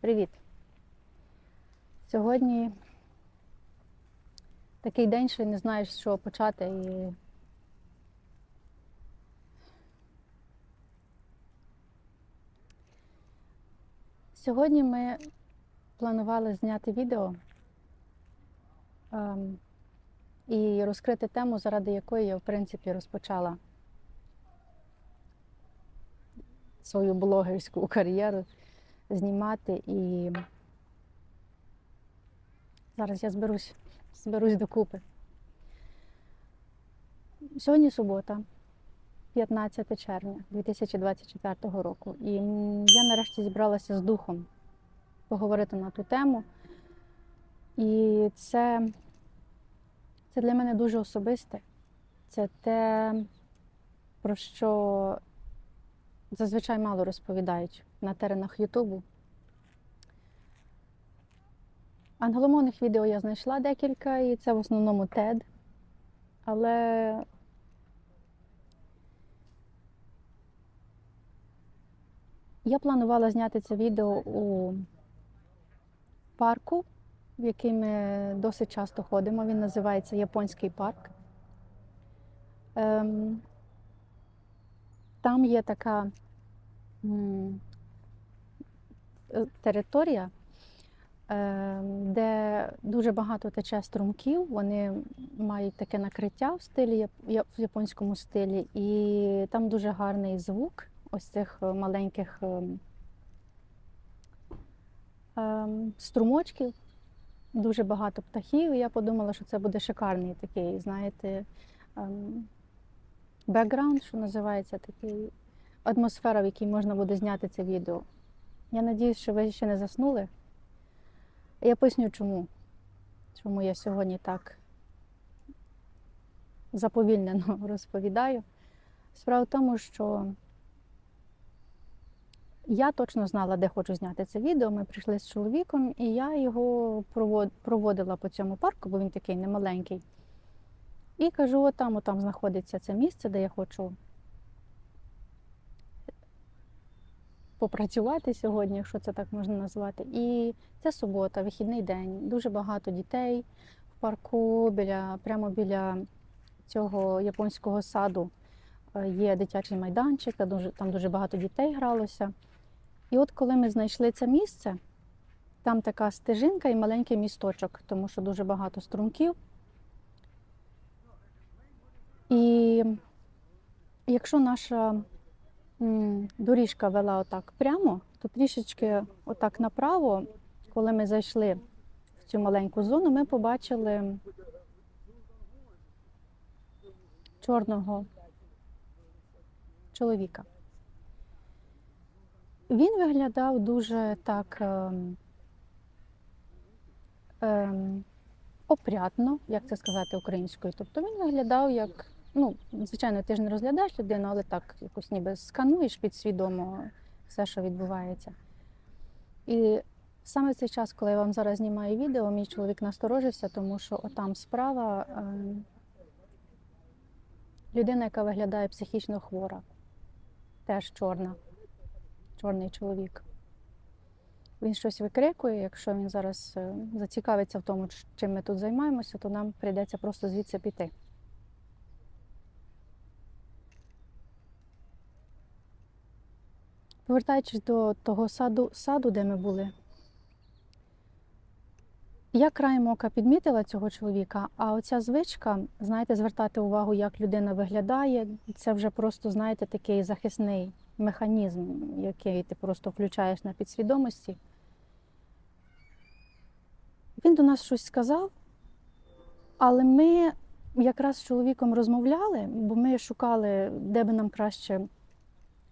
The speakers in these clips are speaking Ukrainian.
Привіт! Сьогодні такий день, що не знаєш, з чого почати. І... Сьогодні ми планували зняти відео ем, і розкрити тему, заради якої я, в принципі, розпочала свою блогерську кар'єру знімати і зараз я зберусь, зберусь докупи. Сьогодні субота, 15 червня 2024 року. І я нарешті зібралася з духом поговорити на ту тему. І це, це для мене дуже особисте. Це те, про що зазвичай мало розповідають на теренах Ютубу. Англомовних відео я знайшла декілька, і це в основному TED. Але я планувала зняти це відео у парку, в який ми досить часто ходимо. Він називається Японський парк. Ем, там є така територія, е, де дуже багато тече струмків. Вони мають таке накриття в стилі в японському стилі, і там дуже гарний звук ось цих е, маленьких ем, ем, струмочків. Дуже багато птахів. І я подумала, що це буде шикарний такий, знаєте, ем, бекграунд, що називається, такий атмосфера, в якій можна буде зняти це відео. Я надіюсь, що ви ще не заснули. Я поясню, чому. Чому я сьогодні так заповільнено розповідаю. Справа в тому, що я точно знала, де хочу зняти це відео. Ми прийшли з чоловіком, і я його проводила по цьому парку, бо він такий немаленький. І кажу, отам, отам знаходиться це місце, де я хочу попрацювати сьогодні, якщо це так можна назвати. І це субота, вихідний день. Дуже багато дітей в парку, біля, прямо біля цього японського саду е, є дитячий майданчик, там дуже, багато дітей гралося. І от коли ми знайшли це місце, там така стежинка і маленький місточок, тому що дуже багато струмків. І якщо наша доріжка вела отак прямо, то трішечки отак направо, коли ми зайшли в цю маленьку зону, ми побачили чорного чоловіка. Він виглядав дуже так ем, ем, опрятно, як це сказати українською. Тобто він виглядав як, ну, звичайно, ти ж не розглядаєш людину, але так якось ніби скануєш підсвідомо все, що відбувається. І саме в цей час, коли я вам зараз знімаю відео, мій чоловік насторожився, тому що отам справа ем, людина, яка виглядає психічно хвора, теж чорна чорний чоловік. Він щось викрикує. Якщо він зараз е, зацікавиться в тому, чим ми тут займаємося, то нам прийдеться просто звідси піти. Повертаючись до того саду, саду, де ми були, я краєм ока підмітила цього чоловіка, а оця звичка, знаєте, звертати увагу, як людина виглядає, це вже просто, знаєте, такий захисний механізм, який ти просто включаєш на підсвідомості. Він до нас щось сказав, але ми якраз з чоловіком розмовляли, бо ми шукали, де би нам краще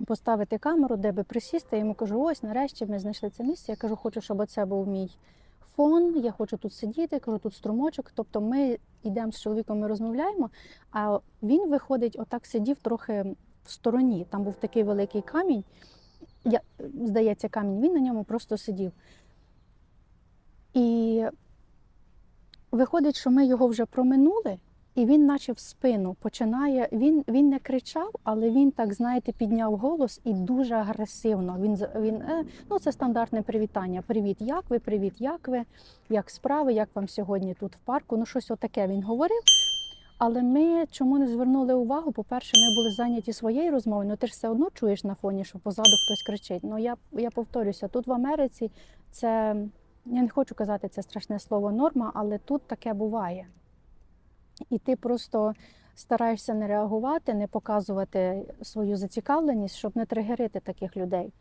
поставити камеру, де би присісти. Я йому кажу, ось нарешті ми знайшли це місце. Я кажу, хочу, щоб це був мій фон, я хочу тут сидіти, кажу, тут струмочок. Тобто ми йдемо з чоловіком, ми розмовляємо, а він виходить, отак сидів трохи в стороні. Там був такий великий камінь. Я, здається, камінь, він на ньому просто сидів. І виходить, що ми його вже проминули, І він, наче в спину, починає. Він, він не кричав, але він так, знаєте, підняв голос і дуже агресивно. Він він е, ну це стандартне привітання. Привіт, як ви? Привіт, як ви? Як справи? Як вам сьогодні тут в парку? Ну, щось отаке він говорив. Але ми чому не звернули увагу? По-перше, ми були зайняті своєю розмовою. Ну ти ж все одно чуєш на фоні, що позаду хтось кричить. Ну я, я повторюся, тут в Америці це я не хочу казати це страшне слово норма, але тут таке буває. І ти просто стараєшся не реагувати, не показувати свою зацікавленість, щоб не тригерити таких людей.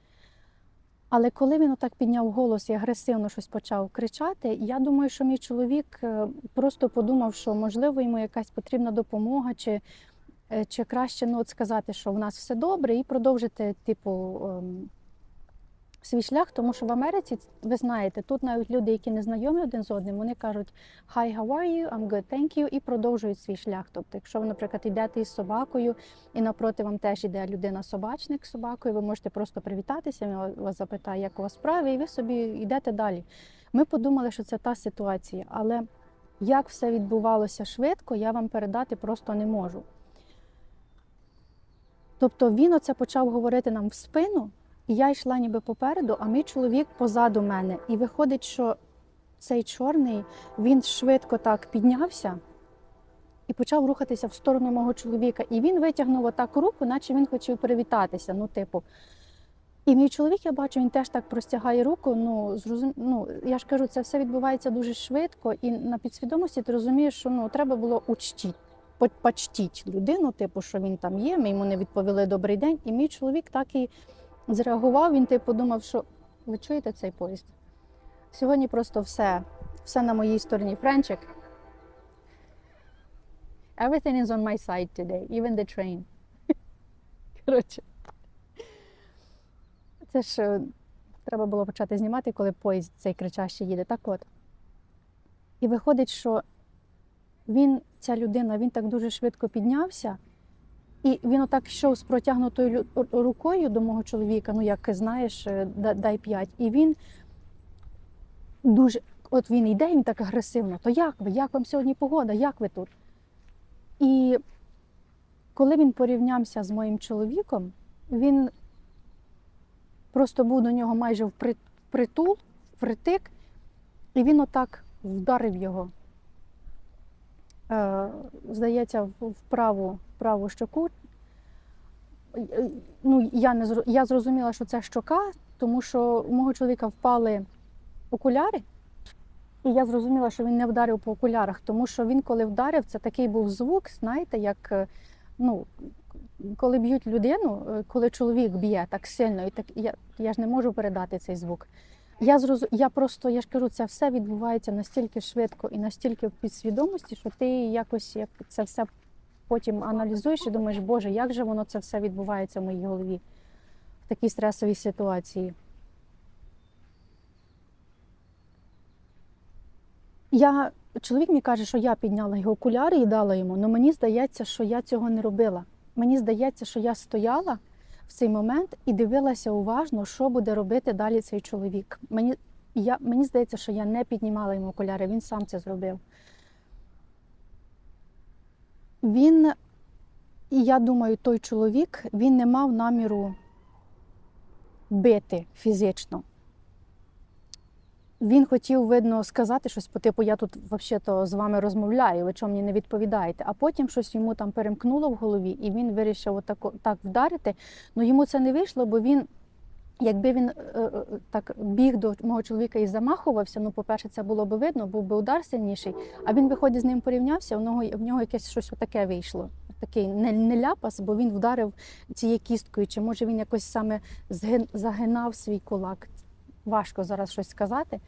Але коли він отак підняв голос і агресивно щось почав кричати, я думаю, що мій чоловік е, просто подумав, що можливо йому якась потрібна допомога, чи, е, чи краще ну, от сказати, що в нас все добре, і продовжити, типу, ем, свій шлях, тому що в Америці, ви знаєте, тут навіть люди, які не знайомі один з одним, вони кажуть Hi, how are you? I'm good, thank you, і продовжують свій шлях. Тобто, якщо ви, наприклад, йдете із собакою, і напроти вам теж іде людина-собачник з собакою, ви можете просто привітатися, він вас запитає, як у вас справи, і ви собі йдете далі. Ми подумали, що це та ситуація, але як все відбувалося швидко, я вам передати просто не можу. Тобто він оце почав говорити нам в спину, і я йшла ніби попереду, а мій чоловік позаду мене. І виходить, що цей чорний він швидко так піднявся і почав рухатися в сторону мого чоловіка. І він витягнув отак руку, наче він хотів привітатися. Ну, типу. І мій чоловік, я бачу, він теж так простягає руку. Ну, зрозум... ну я ж кажу, це все відбувається дуже швидко, і на підсвідомості ти розумієш, що ну треба було учтіть, почтіть людину, типу, що він там є. Ми йому не відповіли добрий день. І мій чоловік так і зреагував. Він типу думав, що ви чуєте цей поїзд? Сьогодні просто все, все на моїй стороні. Френчик. Everything is on my side today, even the train. Коротше. Це ж е, треба було почати знімати, коли поїзд цей кричащий їде. Так от. І виходить, що він, ця людина, він так дуже швидко піднявся, і він отак йшов з протягнутою рукою до мого чоловіка, ну як знаєш, е, дай п'ять. І він дуже, от він йде, він так агресивно. То як ви? Як вам сьогодні погода? Як ви тут? І коли він порівнявся з моїм чоловіком, він просто був до нього майже впри- впритул, впритик, і він отак вдарив його. Е, здається, в праву, праву щоку. Е, Ну, я, не, я зрозуміла, що це щока, тому що у мого чоловіка впали окуляри, і я зрозуміла, що він не вдарив по окулярах, тому що він, коли вдарив, це такий був звук, знаєте, як е, ну, коли б'ють людину, е, коли чоловік б'є так сильно, і так я, я ж не можу передати цей звук. Я зроз... я просто, я ж кажу, це все відбувається настільки швидко і настільки в підсвідомості, що ти якось як це все потім аналізуєш і думаєш, Боже, як же воно це все відбувається в моїй голові в такій стресовій ситуації. Я, чоловік мені каже, що я підняла його окуляри і дала йому, але мені здається, що я цього не робила. Мені здається, що я стояла в цей момент і дивилася уважно, що буде робити далі цей чоловік. Мені, я, мені здається, що я не піднімала йому окуляри, він сам це зробив. Він, і я думаю, той чоловік він не мав наміру бити фізично. Він хотів, видно, сказати щось по типу, я тут взагалі-то з вами розмовляю, ви чому мені не відповідаєте. А потім щось йому там перемкнуло в голові, і він вирішив отако, так вдарити. Ну йому це не вийшло, бо він, якби він е, е, так біг до мого чоловіка і замахувався, ну, по-перше, це було би видно, був би удар сильніший. А він, виходить, з ним порівнявся, в нього, в нього якесь щось отаке вийшло. Такий не, не ляпас, бо він вдарив цією кісткою, чи може він якось саме загинав свій кулак. Важко зараз щось сказати.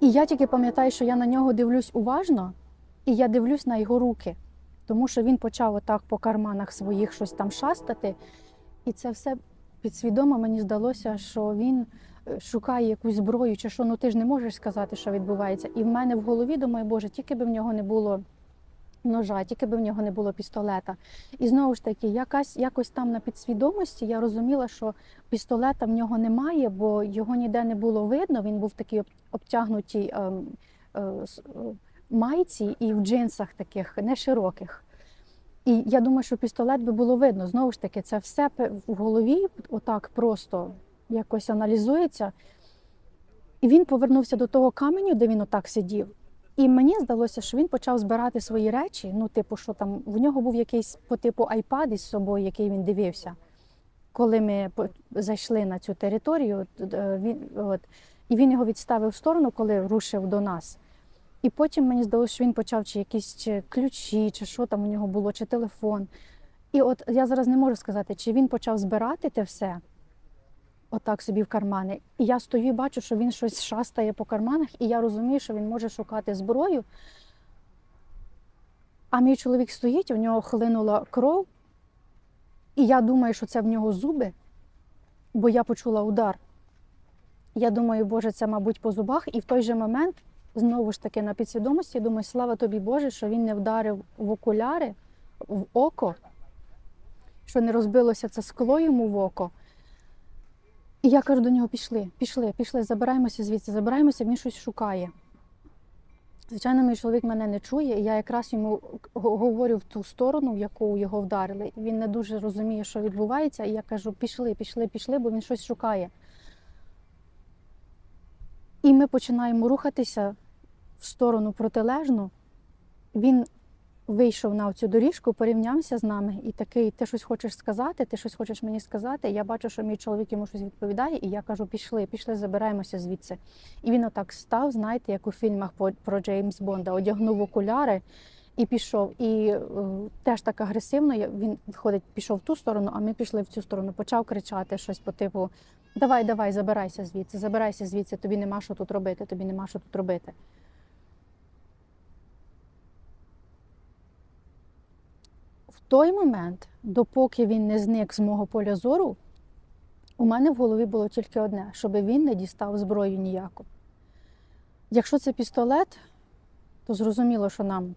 І я тільки пам'ятаю, що я на нього дивлюсь уважно, і я дивлюсь на його руки, тому що він почав отак по карманах своїх щось там шастати. І це все підсвідомо мені здалося, що він е, шукає якусь зброю, чи що ну ти ж не можеш сказати, що відбувається. І в мене в голові думаю, Боже, тільки би в нього не було ножа, тільки би в нього не було пістолета. І знову ж таки, якась, якось там на підсвідомості я розуміла, що пістолета в нього немає, бо його ніде не було видно. Він був такий об- обтягнутий ем, е, е, майці і в джинсах таких не широких. І я думаю, що пістолет би було видно. Знову ж таки, це все в голові отак просто якось аналізується. І він повернувся до того каменю, де він отак сидів. І мені здалося, що він почав збирати свої речі. Ну, типу, що там в нього був якийсь по типу айпад із собою, який він дивився. Коли ми зайшли на цю територію, е, він, от, і він його відставив в сторону, коли рушив до нас. І потім мені здалося, що він почав чи якісь чи ключі, чи що там у нього було, чи телефон. І от я зараз не можу сказати, чи він почав збирати те все отак собі в кармани. І я стою і бачу, що він щось шастає по карманах, і я розумію, що він може шукати зброю. А мій чоловік стоїть, у нього хлинула кров, і я думаю, що це в нього зуби, бо я почула удар. Я думаю, Боже, це, мабуть, по зубах. І в той же момент, знову ж таки, на підсвідомості, думаю, слава тобі, Боже, що він не вдарив в окуляри, в око, що не розбилося це скло йому в око. І я кажу до нього: пішли, пішли, пішли, забираємося звідси, забираємося, він щось шукає. Звичайно, мій чоловік мене не чує, і я якраз йому говорю в ту сторону, в яку його вдарили. Він не дуже розуміє, що відбувається, і я кажу: пішли, пішли, пішли, бо він щось шукає. І ми починаємо рухатися в сторону протилежну. Він вийшов на цю доріжку, порівнявся з нами і такий: ти щось хочеш сказати, ти щось хочеш мені сказати. Я бачу, що мій чоловік йому щось відповідає, і я кажу: пішли, пішли, забираємося звідси. І він отак став, знаєте, як у фільмах про Джеймс Бонда, одягнув окуляри і пішов. І е, теж так агресивно він виходить, пішов в ту сторону, а ми пішли в цю сторону. Почав кричати щось по типу: Давай, давай, забирайся звідси, забирайся звідси, тобі нема що тут робити, тобі нема що тут робити. Той момент, допоки він не зник з мого поля зору, у мене в голові було тільки одне, щоб він не дістав зброю ніяку. Якщо це пістолет, то зрозуміло, що нам,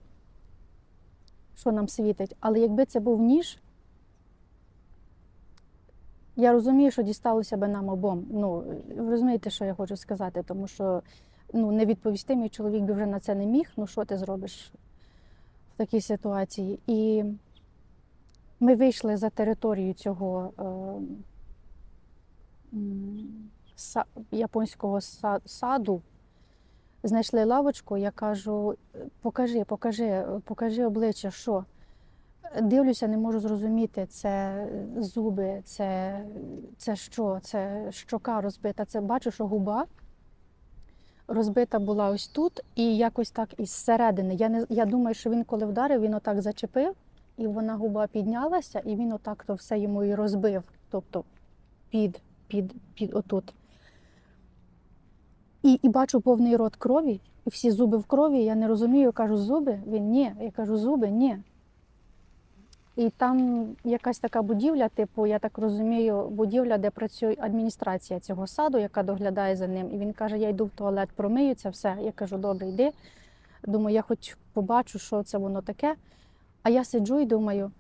що нам світить. Але якби це був ніж, я розумію, що дісталося би нам обом. Ну, ви розумієте, що я хочу сказати, тому що ну, не мій чоловік би вже на це не міг. Ну, що ти зробиш в такій ситуації? І ми вийшли за територію цього е, японського саду, знайшли лавочку, я кажу: покажи, покажи, покажи обличчя, що. Дивлюся, не можу зрозуміти, це зуби, це, це що, це щока розбита. Це бачу, що губа розбита була ось тут, і якось так із середини. Я, не, я думаю, що він коли вдарив, він отак зачепив, і вона губа піднялася, і він отак то все йому і розбив. Тобто під, під, під отут. І, і бачу повний рот крові, і всі зуби в крові. Я не розумію, кажу, зуби? Він ні. Я кажу, зуби, ні. І там якась така будівля, типу, я так розумію, будівля, де працює адміністрація цього саду, яка доглядає за ним. І він каже: Я йду в туалет, промию все. Я кажу, добре, йди. Думаю, я хоч побачу, що це воно таке. А я сиджу і думаю: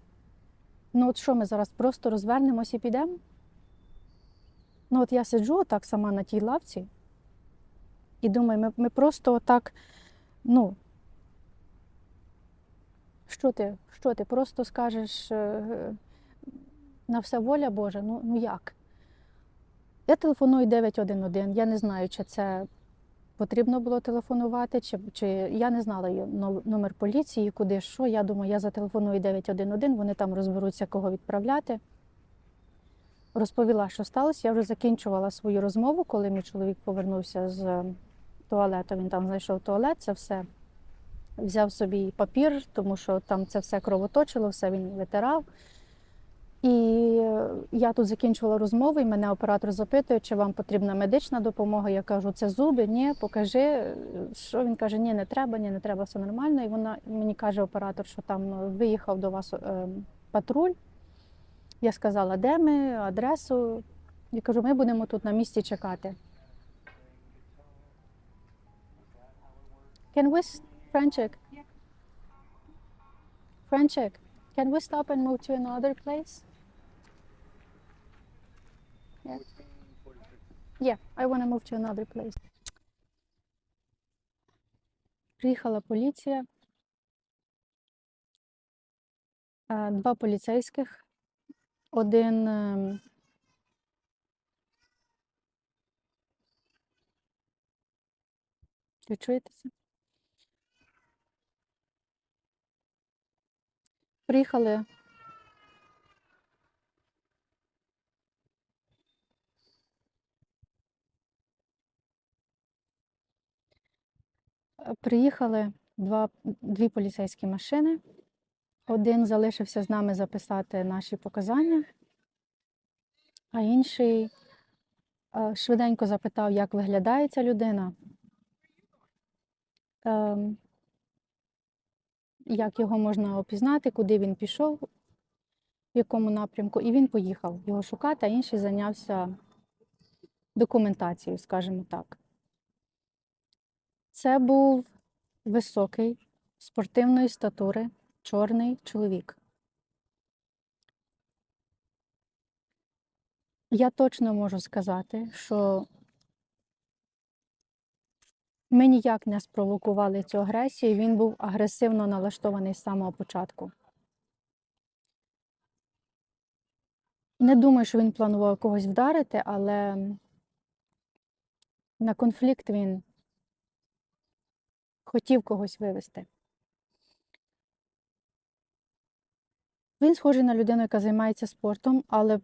ну от що ми зараз просто розвернемось і підемо? Ну, от я сиджу так сама на тій лавці, і думаю, ми, ми просто отак, ну. Що ти? Що ти? Просто скажеш е, на все воля Божа? Ну, ну як? Я телефоную 911. Я не знаю, чи це потрібно було телефонувати, чи, чи я не знала номер поліції, куди що. Я думаю, я зателефоную 911, вони там розберуться, кого відправляти. Розповіла, що сталося. Я вже закінчувала свою розмову, коли мій чоловік повернувся з туалету. Він там знайшов туалет, це все взяв собі папір, тому що там це все кровоточило, все він витирав. І я тут закінчувала розмову, і мене оператор запитує, чи вам потрібна медична допомога. Я кажу, це зуби, ні, покажи. Що він каже, ні, не треба, ні, не треба, все нормально. І вона мені каже оператор, що там е, виїхав до вас е, патруль. Я сказала, де ми, адресу. Я кажу, ми будемо тут на місці чекати. Can we Franchek? Franchek, can we stop and move to another place? Yeah. Yeah, I want to move to another place. Приїхала поліція. Два поліцейських. Один Ви чуєте це? Приїхали. Приїхали два, дві поліцейські машини. Один залишився з нами записати наші показання, а інший е, швиденько запитав, як виглядає ця людина, ем, як його можна опізнати, куди він пішов, в якому напрямку, і він поїхав його шукати, а інший зайнявся документацією, скажімо так. Це був високий, спортивної статури, чорний чоловік. Я точно можу сказати, що ми ніяк не спровокували цю агресію, він був агресивно налаштований з самого початку. Не думаю, що він планував когось вдарити, але на конфлікт він хотів когось вивести. Він схожий на людину, яка займається спортом, але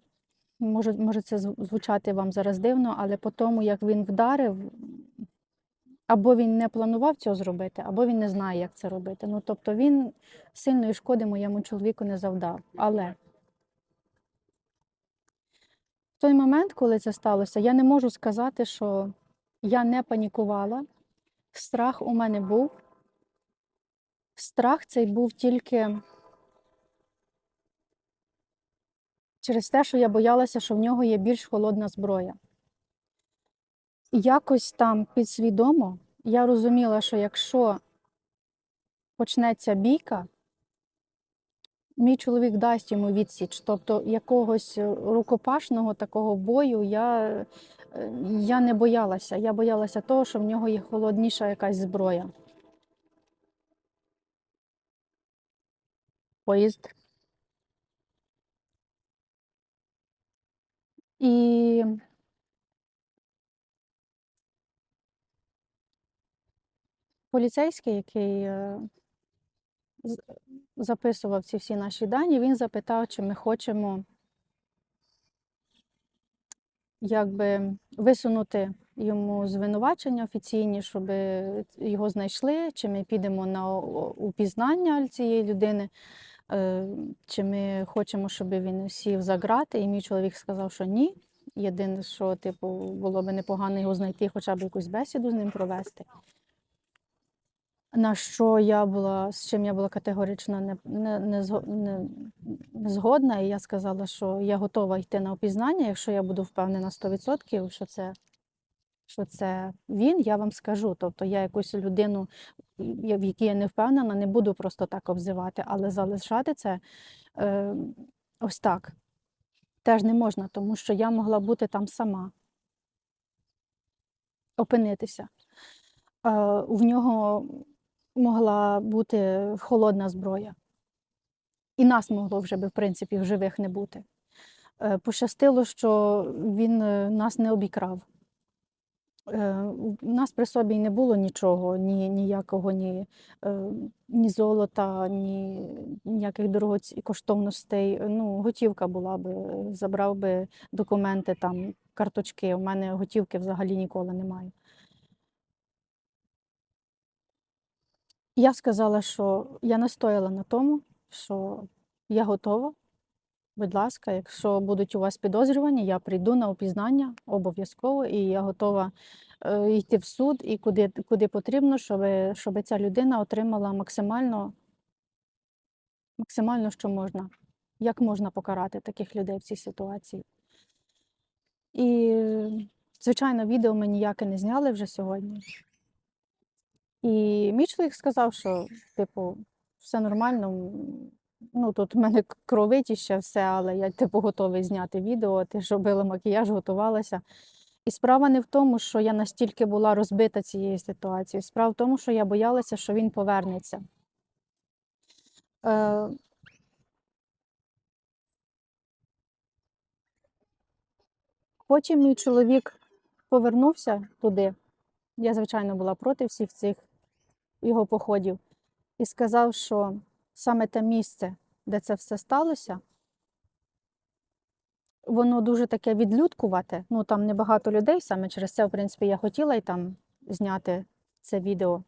може, може це звучати вам зараз дивно, але по тому, як він вдарив, або він не планував цього зробити, або він не знає, як це робити. Ну, тобто він сильної шкоди моєму чоловіку не завдав. Але в той момент, коли це сталося, я не можу сказати, що я не панікувала. Страх у мене був. Страх цей був тільки через те, що я боялася, що в нього є більш холодна зброя. Якось там підсвідомо я розуміла, що якщо почнеться бійка, мій чоловік дасть йому відсіч. Тобто якогось е, рукопашного такого бою я, е, я не боялася. Я боялася того, що в нього є холодніша якась зброя. Поїзд. І поліцейський, який е, записував ці всі наші дані, він запитав, чи ми хочемо якби висунути йому звинувачення офіційні, щоб його знайшли, чи ми підемо на упізнання цієї людини, е, чи ми хочемо, щоб він сів за грати. І мій чоловік сказав, що ні. Єдине, що типу, було б непогано його знайти, хоча б якусь бесіду з ним провести. На що я була, з чим я була категорично не, не, не, не, не згодна, і я сказала, що я готова йти на опізнання, якщо я буду впевнена 100%, що це, що це він, я вам скажу. Тобто я якусь людину, в якій я не впевнена, не буду просто так обзивати, але залишати це е, ось так теж не можна, тому що я могла бути там сама, опинитися. Е, в нього могла бути холодна зброя. І нас могло вже би, в принципі, в живих не бути. Е, Пощастило, що він е, нас не обікрав. Е, У нас при собі не було нічого, ні, ніякого, ні, е, ні золота, ні ніяких дорогоць коштовностей. Ну, готівка була би, забрав би документи, там, карточки. У мене готівки взагалі ніколи немає. Я сказала, що я настояла на тому, що я готова. Будь ласка, якщо будуть у вас підозрювані, я прийду на опізнання обов'язково, і я готова е, йти в суд і куди, куди потрібно, щоб, щоб ця людина отримала максимально, максимально, що можна, як можна покарати таких людей в цій ситуації. І, звичайно, відео ми ніяке не зняли вже сьогодні. І мій чоловік сказав, що, типу, все нормально. Ну, тут в мене к- кровить ще все, але я, типу, готовий зняти відео. Ти ж робила макіяж, готувалася. І справа не в тому, що я настільки була розбита цією ситуацією. Справа в тому, що я боялася, що він повернеться. Е, Потім мій чоловік повернувся туди. Я, звичайно, була проти всіх цих його походів, і сказав, що саме те місце, де це все сталося, воно дуже таке відлюдкувате. Ну там небагато людей. Саме через це, в принципі, я хотіла й там зняти це відео.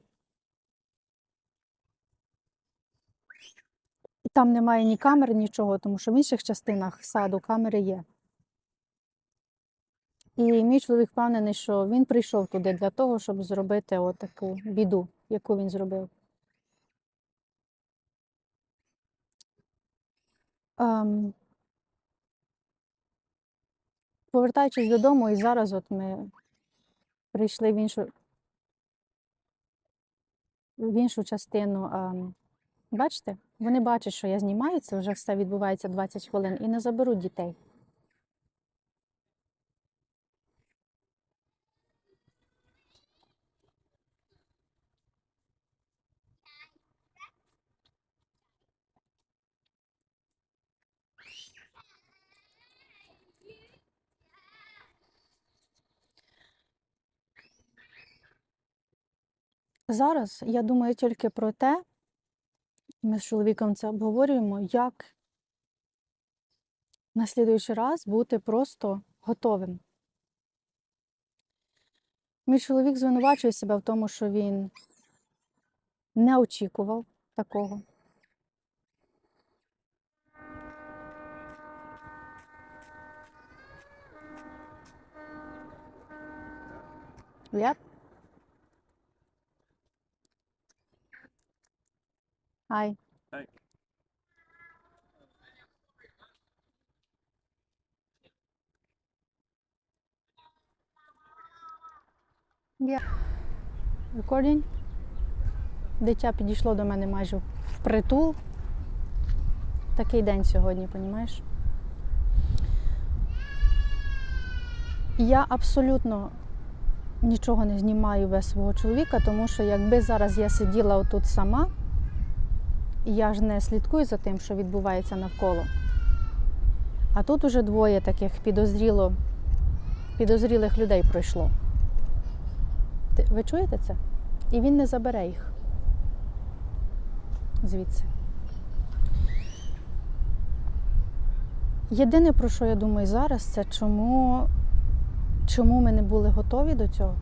Там немає ні камер, нічого, тому що в інших частинах саду камери є. І мій чоловік впевнений, що він прийшов туди для того, щоб зробити отаку біду, яку він зробив. Ем, повертаючись додому, і зараз от ми прийшли в іншу, в іншу частину. ем, бачите, вони бачать, що я знімаю, це вже все відбувається 20 хвилин, і не заберуть дітей. Зараз я думаю тільки про те, ми з чоловіком це обговорюємо, як на слідуючий раз бути просто готовим. Мій чоловік звинувачує себе в тому, що він не очікував такого. Yep. Hi. Hi. Yeah. Recording. Дитя підійшло до мене майже впритул. Такий день сьогодні, понімаєш? Я абсолютно нічого не знімаю без свого чоловіка, тому що якби зараз я сиділа отут сама, я ж не слідкую за тим, що відбувається навколо. А тут уже двоє таких підозріло, підозрілих людей пройшло. Ви чуєте це? І він не забере їх звідси. Єдине, про що я думаю зараз, це чому, чому ми не були готові до цього?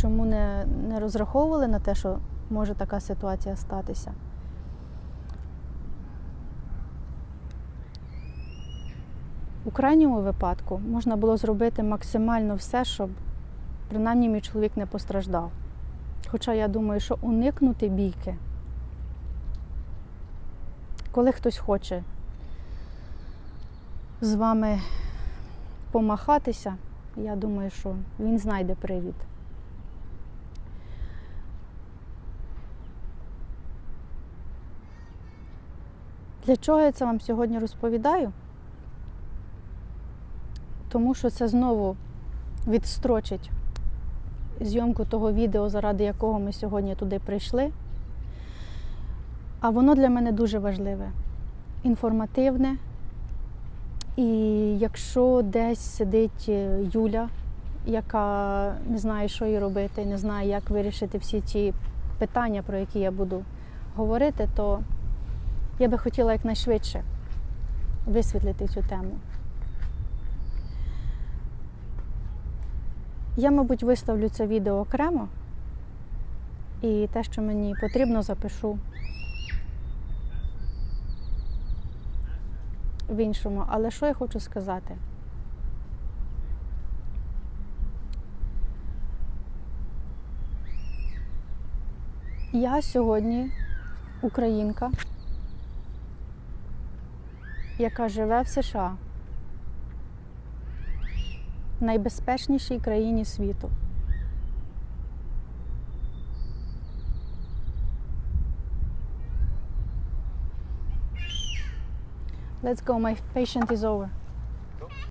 Чому не, не розраховували на те, що може така ситуація статися? У крайньому випадку можна було зробити максимально все, щоб принаймні мій чоловік не постраждав. Хоча я думаю, що уникнути бійки, коли хтось хоче з вами помахатися, я думаю, що він знайде привід. Для чого я це вам сьогодні розповідаю? Тому що це знову відстрочить зйомку того відео, заради якого ми сьогодні туди прийшли. А воно для мене дуже важливе, інформативне. І якщо десь сидить е, Юля, яка не знає, що їй робити, не знає, як вирішити всі ті питання, про які я буду говорити, то я би хотіла якнайшвидше висвітлити цю тему. Я, мабуть, виставлю це відео окремо і те, що мені потрібно, запишу в іншому. Але що я хочу сказати? Я сьогодні українка, яка живе в США найбезпечнішій країні світу. Let's go, my patient is over.